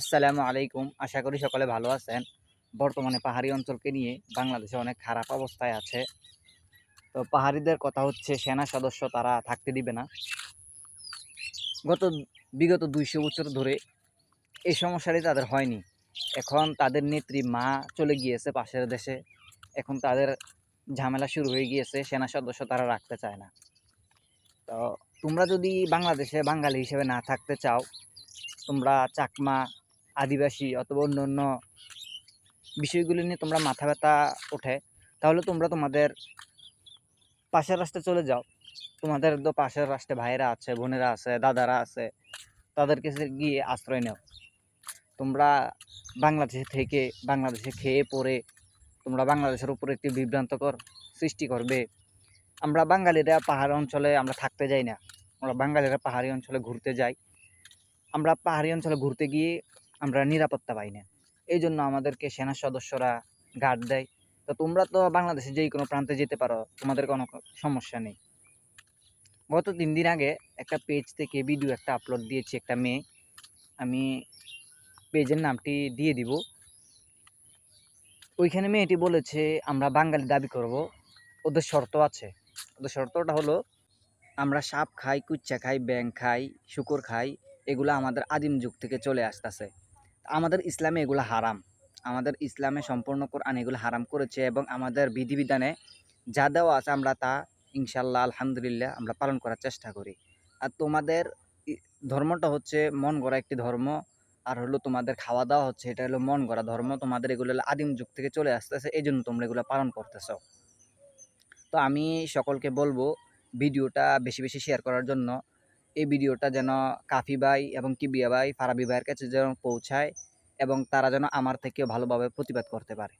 আসসালামু আলাইকুম। আশা করি সকলে ভালো আছেন। বর্তমানে পাহাড়ি অঞ্চলকে নিয়ে বাংলাদেশে অনেক খারাপ অবস্থায় আছে। তো পাহাড়িদের কথা হচ্ছে, সেনা সদস্য তারা থাকতে দিবে না। গত, বিগত দুইশো বছর ধরে এই সমস্যাটি তাদের হয়নি। এখন তাদের নেত্রী মা চলে গিয়েছে পাশের দেশে। এখন তাদের ঝামেলা শুরু হয়ে গিয়েছে, সেনা সদস্য তারা রাখতে চায় না। তো তোমরা যদি বাংলাদেশে বাঙালি হিসেবে না থাকতে চাও, তোমরা চাকমা আদিবাসী অথবা অন্য অন্য বিষয়গুলি নিয়ে তোমরা মাথা ব্যথা ওঠে, তাহলে তোমরা তোমাদের পাশের রাষ্ট্রে চলে যাও। তোমাদের তো পাশের রাষ্ট্রে ভাইয়েরা আছে, বোনেরা আছে, দাদারা আছে তাদের কাছে গিয়ে আশ্রয় নাও। তোমরা বাংলাদেশে থেকে বাংলাদেশে খেয়ে পড়ে তোমরা বাংলাদেশের উপরে একটি বিভ্রান্তকর সৃষ্টি করবে। আমরা বাঙালিরা পাহাড় অঞ্চলে আমরা থাকতে যাই না। আমরা বাঙালিরা পাহাড়ি অঞ্চলে ঘুরতে যাই। আমরা পাহাড়ি অঞ্চলে ঘুরতে গিয়ে আমরা নিরাপত্তা পাই না। এই জন্য আমাদেরকে সেনা সদস্যরা গার্ড দেয়। তো তোমরা তো বাংলাদেশে যেই কোনো প্রান্তে যেতে পারো, তোমাদের কোনো সমস্যা নেই। গত তিন দিন আগে একটা পেজ থেকে ভিডিও একটা আপলোড দিয়েছি একটা মেয়ে। আমি পেজের নামটি দিয়ে দিব। ওইখানে মেয়েটি বলেছে, আমরা বাঙালি দাবি করব, ওদের শর্ত আছে। ওদের শর্তটা হলো, আমরা সাপ খাই, কুচ্চা খাই ব্যাং খাই, শুকর খাই, এগুলো আমাদের আদিম যুগ থেকে চলে আসতেছে। আমাদের ইসলামে এগুলো হারাম। আমাদের ইসলামে সম্পূর্ণ কোরআন এগুলো হারাম করেছে এবং আমাদের বিধিবিধানে যা দেওয়া আছে আমরা তা ইনশাল্লাহ আলহামদুলিল্লাহ আমরা পালন করার চেষ্টা করি। আর তোমাদের ধর্মটা হচ্ছে মন গড়া একটি ধর্ম, আর হলো তোমাদের খাওয়া দাওয়া হচ্ছে এটা হলো মন গড়া ধর্ম, তোমাদের এগুলো আদিম যুগ থেকে চলে আসতেছে এই জন্য তোমরা এগুলো পালন করতেছ। তো আমি সকলকে বলব, ভিডিওটা বেশি বেশি শেয়ার করার জন্য এই ভিডিওটা যেন কাফি ভাই এবং কিবিয়া ভাই ফারাবি ভাইয়ের কাছে যেন পৌঁছায় এবং তারা যেন আমার থেকেও ভালোভাবে প্রতিবাদ করতে পারে।